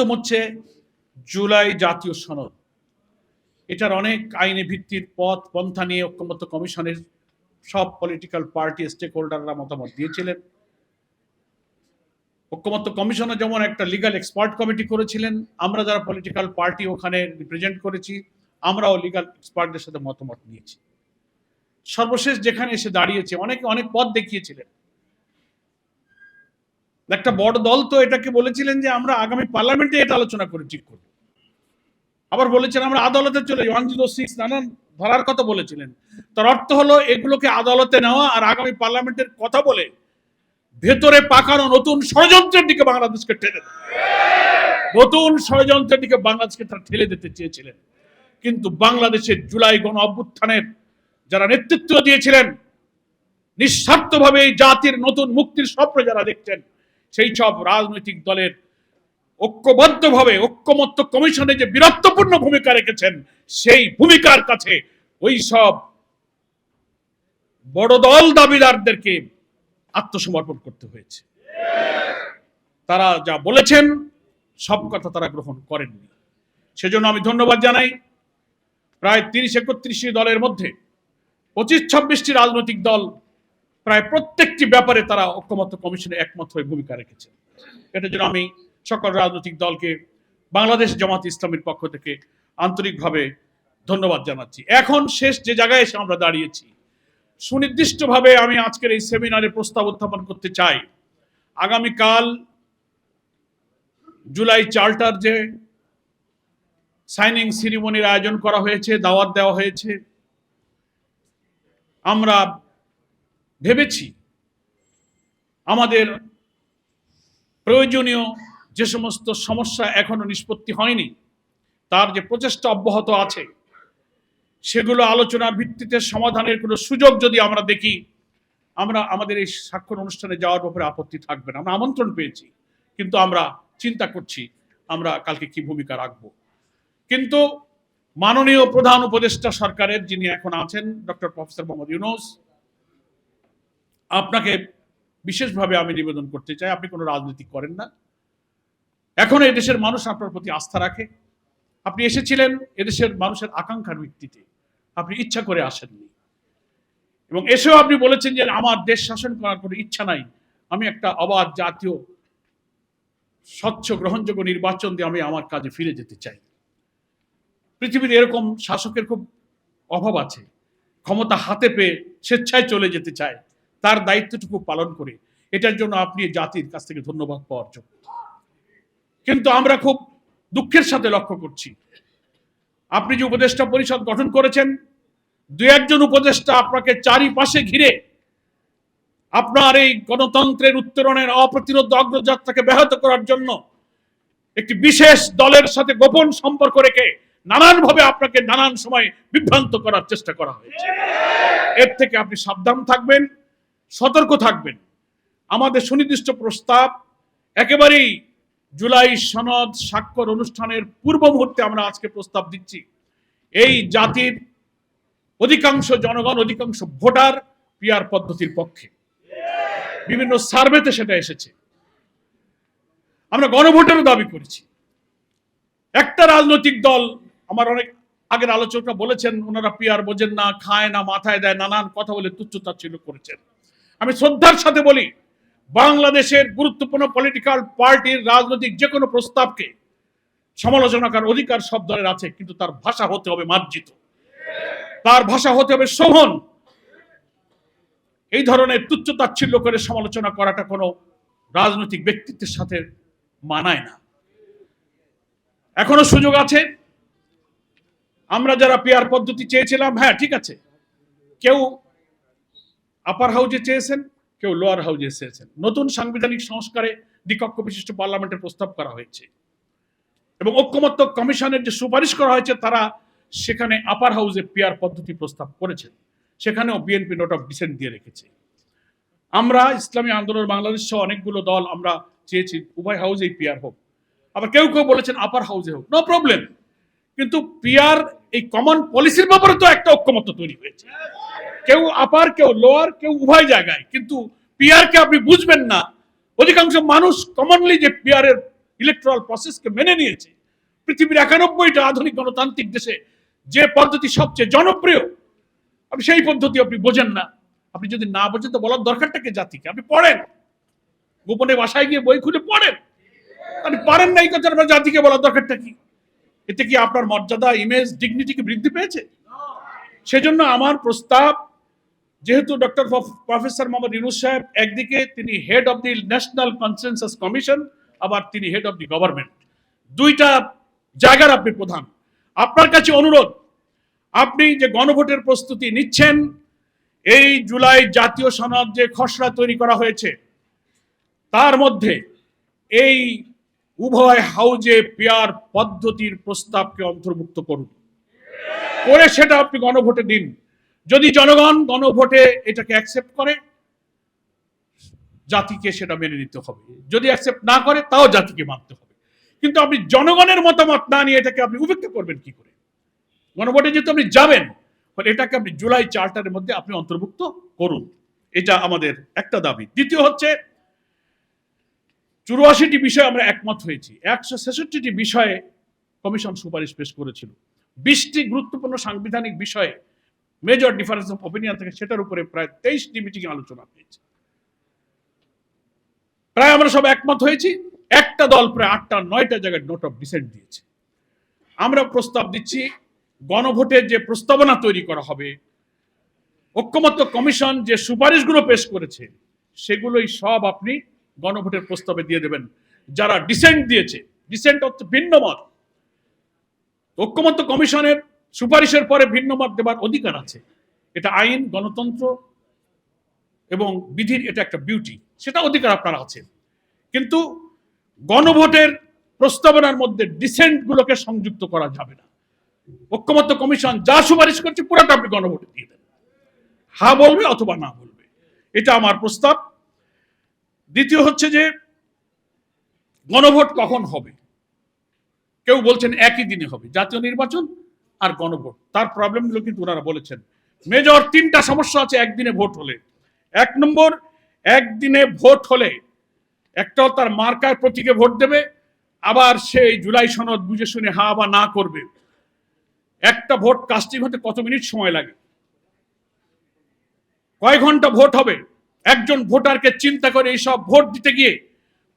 প্রথম হচ্ছে জুলাই জাতীয় সনদ। এটার অনেক আইনি ভিত্তির পথ, পন্থা নিয়ে ঐক্যমত্য কমিশনের সব পলিটিক্যাল পার্টি স্টেক হোল্ডাররা মতামত দিয়েছিলেন। ঐক্যমত্য কমিশনে যেমন একটা লিগাল এক্সপার্ট কমিটি করেছিলেন, আমরা যারা পলিটিক্যাল পার্টি ওখানে রিপ্রেজেন্ট করেছি, আমরাও লিগাল এক্সপার্টদের সাথে মতামত নিয়েছি। সর্বশেষ যেখানে এসে দাঁড়িয়েছে, অনেকে অনেক পথ দেখিয়েছিলেন। একটা বড় দল তো এটাকে বলেছিলেন যে আমরা আগামী পার্লামেন্টে এটা আলোচনা করে ঠিক করব। আবার বলেছেন আমরা আদালতে চলে ওয়ান জিরো সিক্স নানান ধরার কথা বলেছিলেন। তার অর্থ হলো এগুলোকে আদালতে নেওয়া আর আগামী পার্লামেন্টের কথা বলে ভেতরে পাকানো নতুন ষড়যন্ত্রের দিকে বাংলাদেশকে ঠেলে। নতুন ষড়যন্ত্রের দিকে বাংলাদেশকে তারা ঠেলে দিতে চেয়েছিলেন। কিন্তু বাংলাদেশের জুলাই গণ অভ্যুত্থানের যারা নেতৃত্ব দিয়েছিলেন, নিঃস্বার্থভাবে জাতির নতুন মুক্তির স্বপ্ন যারা দেখছেন সেই সব রাজনৈতিক দলের ঐক্যবদ্ধভাবে, ঐক্যমত্য কমিশনে যে বীরত্বপূর্ণ ভূমিকা রেখেছেন, সেই ভূমিকার কাছে ওই সব বড় দল দাবিদারদেরকে আত্মসমর্পণ করতে হয়েছে। তারা যা বলেছেন, সব কথা তারা গ্রহণ করেননি। সেজন্য আমি ধন্যবাদ জানাই। প্রায় তিরিশ একত্রিশটি দলের মধ্যে পঁচিশ ছাব্বিশটি রাজনৈতিক দল প্রায় প্রত্যেকটি ব্যাপারে তারা ঐক্যমত্য কমিশনে একমত হয়ে ভূমিকা রেখেছে। এটার জন্য আমি সকল রাজনৈতিক দলকে, বাংলাদেশ জামাত ইসলামের পক্ষ থেকে আন্তরিকভাবে ধন্যবাদ জানাচ্ছি। এখন শেষ যে জায়গায় এসে আমরা দাঁড়িয়েছি, সুনির্দিষ্টভাবে আমি আজকের এই সেমিনারে প্রস্তাব উত্থাপন করতে চাই। আগামীকাল জুলাই চার্টার যে সাইনিং সিরিমনির আয়োজন করা হয়েছে, দাওয়াত দেওয়া হয়েছে, আমরা ভেবেছি। আমাদের প্রয়োজনীয় যে সমস্ত সমস্যা এখনও নিষ্পত্তি হয়নি, তার যে প্রচেষ্টা অব্যাহত আছে, সেগুলো আলোচনার ভিত্তিতে সমাধানের কোনো সুযোগ যদি আমরা দেখি, আমরা আমাদের এই স্বাক্ষর অনুষ্ঠানে যাওয়ার ব্যাপারে আপত্তি থাকবে না। আমরা আমন্ত্রণ পেয়েছি, কিন্তু আমরা চিন্তা করছি আমরা কালকে কি ভূমিকা রাখব। কিন্তু মাননীয় প্রধান উপদেষ্টা সরকারের যিনি এখন আছেন, ডক্টর প্রফেসর মোহাম্মদ ইউনুস আপনাকে বিশেষভাবে আমি নিবেদন করতে চাই, আপনি কোনো রাজনীতি করেন না। এখন এই দেশের মানুষ আপনার প্রতি আস্থা রাখে। আপনি এসেছিলেন এদেশের মানুষের আকাঙ্ক্ষার ভিত্তিতে। আপনি ইচ্ছা করে আসেননি। এবং এসেও আপনি বলেছেন যে আমার দেশ শাসন করার কোনো ইচ্ছা নাই। আমি একটা অবাধ জাতীয়, স্বচ্ছ, গ্রহণযোগ্য নির্বাচন দিয়ে আমি আমার কাজে ফিরে যেতে চাই। পৃথিবীতে এরকম শাসকের খুব অভাব আছে। ক্ষমতা হাতে পেয়ে স্বেচ্ছায় চলে যেতে চায়। তার দায়িত্বটুকু পালন করে, এটার জন্য আপনি জাতির কাছ থেকে ধন্যবাদ পাওয়ার যোগ্য কিন্তু আমরা খুব দুঃখের সাথে লক্ষ্য করছি। আপনি যে উপদেষ্টা পরিষদ গঠন করেছেন, দু একজন উপদেষ্টা আপনাকে চারিপাশে ঘিরে আপনার এই গণতন্ত্রের উত্তরণের অপ্রতিরোধ অগ্রযাত্রাকে ব্যাহত করার জন্য একটি বিশেষ দলের সাথে গোপন সম্পর্ক রেখে নানানভাবে আপনাকে নানান সময় বিভ্রান্ত করার চেষ্টা করা হয়েছে। এর থেকে আপনি সাবধান থাকবেন। সতর্ক থাকবেন। আমাদের সুনির্দিষ্ট প্রস্তাব একেবারেই জুলাই সনদ স্বাক্ষর অনুষ্ঠানের পূর্ব মুহূর্তে আমরা আজকে প্রস্তাব দিচ্ছি। এই জাতির অধিকাংশ জনগণ, অধিকাংশ ভোটার পিয়ার পদ্ধতির পক্ষে। বিভিন্ন সার্ভেতে সেটা এসেছে। আমরা গণভোটেরও দাবি করেছি। একটা রাজনৈতিক দল, আমার অনেক আগের আলোচকরা বলেছেন, ওনারা পিয়ার বোঝেন না, খায় না, মাথায় দেয়, নানান কথা বলে তুচ্ছতাচ্ছিল্য করেছেন। আমি শ্রদ্ধার সাথে বলি, বাংলাদেশের গুরুত্বপূর্ণ পলিটিক্যাল পার্টির রাজনৈতিক যে কোনো প্রস্তাবকে সমালোচনা করার অধিকার সব দলের আছে, কিন্তু তার ভাষা হতে হবে মার্জিত। তার ভাষা হতে হবে শোভন। এই ধরনের তুচ্ছ তাচ্ছিল্য করে সমালোচনা করাটা কোনো রাজনৈতিক ব্যক্তিত্বের সাথে মানায় না। এখনও সুযোগ আছে। আমরা যারা পেয়ার পদ্ধতি চেয়েছিলাম হ্যাঁ ঠিক আছে। কেউ আপার হাউজে চেয়েছেন, কেউ লোয়ার হাউজে চেয়েছেন। নতুন সাংবিধানিক সংস্কারে দ্বিকক্ষ বিশিষ্ট পার্লামেন্টের প্রস্তাব করা হয়েছে। এবং ঐক্যমত্য কমিশনের যে সুপারিশ করা হয়েছে, তারা সেখানে আপার হাউসে পেয়ার পদ্ধতি প্রস্তাব করেছেন। সেখানেও বিএনপি নোট অফ ডিসেন্ট দিয়ে রেখেছে। আমরা ইসলামী আন্দোলন, বাংলাদেশ সহ অনেকগুলো দল আমরা চেয়েছি, উভয় হাউসেই পিয়ার হোক। আবার কেউ কেউ বলেছেন আপার হাউজে হোক। নো প্রবলেম কিন্তু পিয়ার এই কমন পলিসির ব্যাপারে তো একটা ঐক্যমত্য তৈরি হয়েছে। কেউ আপার কেউ লোয়ার কেউ উভয় জায়গায়। কিন্তু পিয়ারকে আপনি বুঝবেন না। অধিকাংশ মানুষ কমনলি যে পিয়ারের ইলেকট্রাল প্রসেসকে মেনে নিয়েছে, পৃথিবীর একানব্বইটা আধুনিক গণতান্ত্রিক দেশে যে পদ্ধতি সবচেয়ে জনপ্রিয়, আপনি সেই পদ্ধতি আপনি বোঝেন না। আপনি যদি না বোঝেন, তো বলার দরকারটাকে জাতিকে? আপনি পড়েন। গোপনে বাসায় গিয়ে বই খুলে পড়েন। আপনি পারেন না এই কথা আপনার জাতিকে বলার দরকারটা কি? এতে কি আপনার মর্যাদা ইমেজ ডিগনিটি কি বৃদ্ধি পেয়েছে? সেজন্য আমার প্রস্তাব যেহেতু ডক্টর প্রফেসর মোহাম্মদ ইউনুস সাহেব একদিকে তিনি head of the national consensus commission আবার তিনি হেড অফ দি গভর্নমেন্ট দুইটা জায়গার আপনি প্রধান। আপনার কাছে অনুরোধ, আপনি যে গণভোটের প্রস্তুতি নিচ্ছেন, এই জুলাই জাতীয় সনদ যে খসড়া তৈরি করা হয়েছে, তার মধ্যে এই উভয় হাউজে পেয়ার পদ্ধতির প্রস্তাবকে অন্তর্ভুক্ত করুন। করে সেটা আপনি গণভোটে দিন। যদি জনগণ গণভোটে এটাকে অ্যাকসেপ্ট করে, জাতিকে সেটা মেনে নিতে হবে। যদি অ্যাকসেপ্ট না করে, তাও জাতিকে মানতে হবে। কিন্তু আপনি জনগণের মতামত না নিয়ে এটাকে আপনি উপেক্ষা করবেন কি করে? গণভোটে যেহেতু আপনি যাবেন ফলে এটাকে আপনি জুলাই চার্টারের মধ্যে আপনি অন্তর্ভুক্ত করুন। এটা আমাদের একটা দাবি। দ্বিতীয় হচ্ছে, চুরাশিটি বিষয়ে আমরা একমত হয়েছি। একশো ছেষট্টিটি বিষয়ে কমিশন সুপারিশ পেশ করেছিল। বিশটি গুরুত্বপূর্ণ সাংবিধানিক বিষয়ে মেজর ডিফারেন্স অফ অপিনিয়ন থেকে সেটার উপরে প্রায় তেইশটি মিটিং আলোচনা হয়েছে। প্রায় আমরা সব একমত হয়েছি, একটা দল প্রায় আটটা, নয়টা জায়গায় নোট অফ ডিসেন্ট দিয়েছে। আমরা প্রস্তাব দিচ্ছি, গণভোটের যে প্রস্তাবনা তৈরি করা হবে, ঐক্যমত্য কমিশন যে সুপারিশগুলো পেশ করেছে, সেগুলোই সব আপনি গণভোটের প্রস্তাবে দিয়ে দেবেন। যারা ডিসেন্ট দিয়েছে ডিসেন্ট হচ্ছে ভিন্ন মত। ঐক্যমত্য কমিশনের সুপারিশের পরে ভিন্ন মত দেবার অধিকার আছে। এটা আইন, গণতন্ত্র এবং বিধির এটা একটা বিউটি সেটা অধিকার আপনার আছে। কিন্তু গণভোটের প্রস্তাবনার মধ্যে ডিসেন্ট গুলোকে সংযুক্ত করা যাবে না। ঐক্যমত্য কমিশন যা সুপারিশ করছে পুরোটা আপনি গণভোটে দিয়ে দেন। হা বলবে অথবা না বলবে, এটা আমার প্রস্তাব। দ্বিতীয় হচ্ছে যে, গণভোট কখন হবে? কেউ বলছেন একই দিনে হবে। জাতীয় নির্বাচন আর গণভোট। তার প্রবলেমগুলো কিন্তু ওনারা বলেছেন। মেজর, তিনটা সমস্যা আছে, একদিনে ভোট হলে। এক নম্বর, একদিনে ভোট হলে একটা তার মার্কার প্রতীকে ভোট দেবে, আবার সেই জুলাই সনদ বুঝে শুনে হা বা না করবে। একটা ভোট কাস্টিং হতে কত মিনিট সময় লাগে? কয় ঘণ্টা ভোট হবে? একজন ভোটারকে চিন্তা করে এইসব ভোট দিতে গিয়ে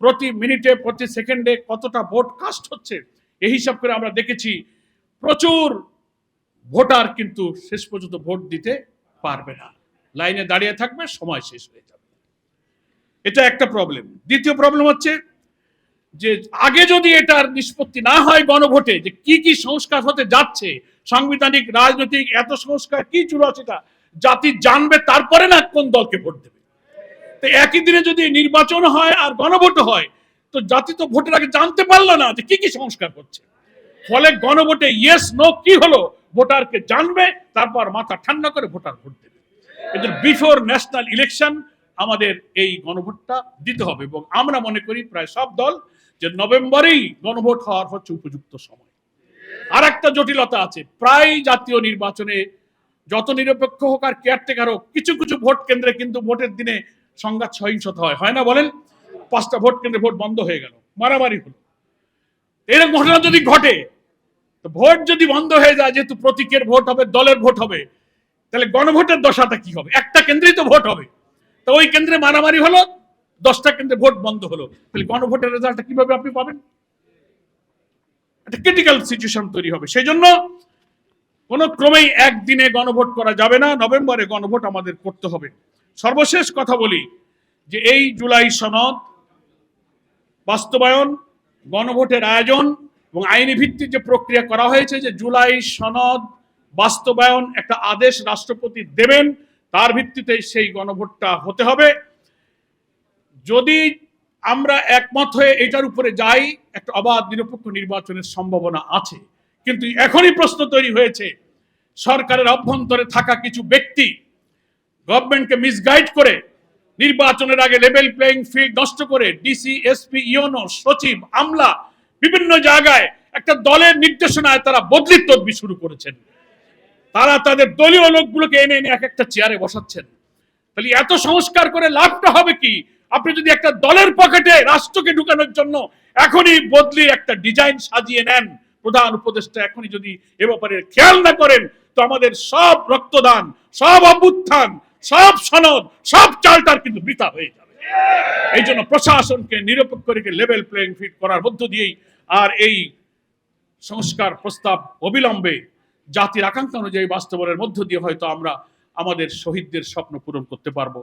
প্রতি মিনিটে, প্রতি সেকেন্ডে কতটা ভোট কাস্ট হচ্ছে? এই হিসাব করে আমরা দেখেছি প্রচুর ভোটার কিন্তু শেষ পর্যন্ত ভোট দিতে পারবে না। লাইনে দাঁড়িয়ে থাকবে, সময় শেষ হয়ে যাবে। এটা একটা প্রবলেম দ্বিতীয় প্রবলেম হচ্ছে যে আগে যদি এটার নিষ্পত্তি না হয় গণভোটে যে কি কি সংস্কার হতে যাচ্ছে, সাংবিধানিক, রাজনৈতিক, এত সংস্কার কি চুরাশিটা জাতি জানবে তারপরে না কোন দলকে ভোট দেবে। তো একই দিনে যদি নির্বাচন হয় আর গণভোট হয়, তো জাতি তো ভোটের আগে জানতে পারল না যে কি কি সংস্কার হচ্ছে। ফলে গণভোটে ইয়েস নো কি হলো? ভোটারকে জানবে, তারপর মাথা ঠান্ডা করে ভোটার ভোট দেবে। এদের বিফোর ন্যাশনাল ইলেকশন আমাদের এই গণভোটটা দিতে হবে এবং আমরা মনে করি প্রায় সব দল যে নভেম্বরেই গণভোট হওয়ার হচ্ছে উপযুক্ত সময়। আর একটা জটিলতা আছে প্রায় জাতীয় নির্বাচনে যত নিরপেক্ষ হোক আর কেয়ারটেকার হোক, কিছু কিছু ভোট কেন্দ্রে কিন্তু ভোটের দিনে সংঘাত সহিংসতা হয়। হয় না বলেন? পাঁচটা ভোট কেন্দ্রে ভোট বন্ধ হয়ে গেল, মারামারি হলো। এরকম ঘটনা যদি ঘটে ভোট যদি বন্ধ হয়ে যায়, যেহেতু প্রতীকের ভোট হবে, দলের ভোট হবে, তাহলে গণভোটের দশাটা কি হবে? একটা কেন্দ্রেই তো ভোট হবে। তো ওই কেন্দ্রে মারামারি হলো, দশটা কেন্দ্রে ভোট বন্ধ হলো। তাহলে গণভোটের রেজাল্টটা কীভাবে আপনি পাবেন? একটা ক্রিটিক্যাল সিচুয়েশন তৈরি হবে। সেই জন্য কোনো ক্রমেই একদিনে গণভোট করা যাবে না, নভেম্বরে গণভোট আমাদের করতে হবে। সর্বশেষ কথা বলি যে এই জুলাই সনদ বাস্তবায়ন, গণভোটের আয়োজন এবং আইনি ভিত্তিক যে প্রক্রিয়া করা হয়েছে যে জুলাই সনদ বাস্তবায়ন একটা আদেশ রাষ্ট্রপতি দেবেন, তার ভিত্তিতে সেই গণভোটটা হতে হবে। যদি আমরা একমত হয়ে এটার উপরে যাই, একটা অবাধ নিরপেক্ষ নির্বাচনের সম্ভাবনা আছে। কিন্তু এখনই প্রশ্ন তৈরি হয়েছে, সরকারের অভ্যন্তরে থাকা কিছু ব্যক্তি গভর্নমেন্টকে মিসগাইড করে নির্বাচনের আগে লেভেল প্লেইং ফিল্ড নষ্ট করে ডিসি এসপি ইওনো সচিব, আমলা বিভিন্ন জায়গায় একটা দলের নির্দেশনায় তারা বদলির তদবি শুরু করেছেন। তারা তাদের দলীয় লোকগুলোকে এনে এনে এক একটা চেয়ারে বসাচ্ছেন। তাহলে এত সংস্কার করে লাভটা হবে কি? আপনি যদি একটা দলের পকেটে রাষ্ট্রকে ঢুকানোর জন্য এখনই বদলির একটা ডিজাইন সাজিয়ে নেন, প্রধান উপদেষ্টা এখনই যদি এ ব্যাপারে খেয়াল না করেন, তো আমাদের সব রক্তদান, সব অভ্যুত্থান, সব সনদ, সব চালটার কিন্তু বৃথা হয়ে যাবে। এই জন্য প্রশাসনকে নিরপেক্ষ রেখে লেভেল প্লেইং ফিট করার মধ্য দিয়েই আর এই সংস্কার প্রস্তাব অবিলম্বে জাতির আকাঙ্ক্ষা অনুযায়ী বাস্তবনের মধ্য দিয়ে হয়তো আমরা আমাদের শহীদদের স্বপ্ন পূরণ করতে পারব।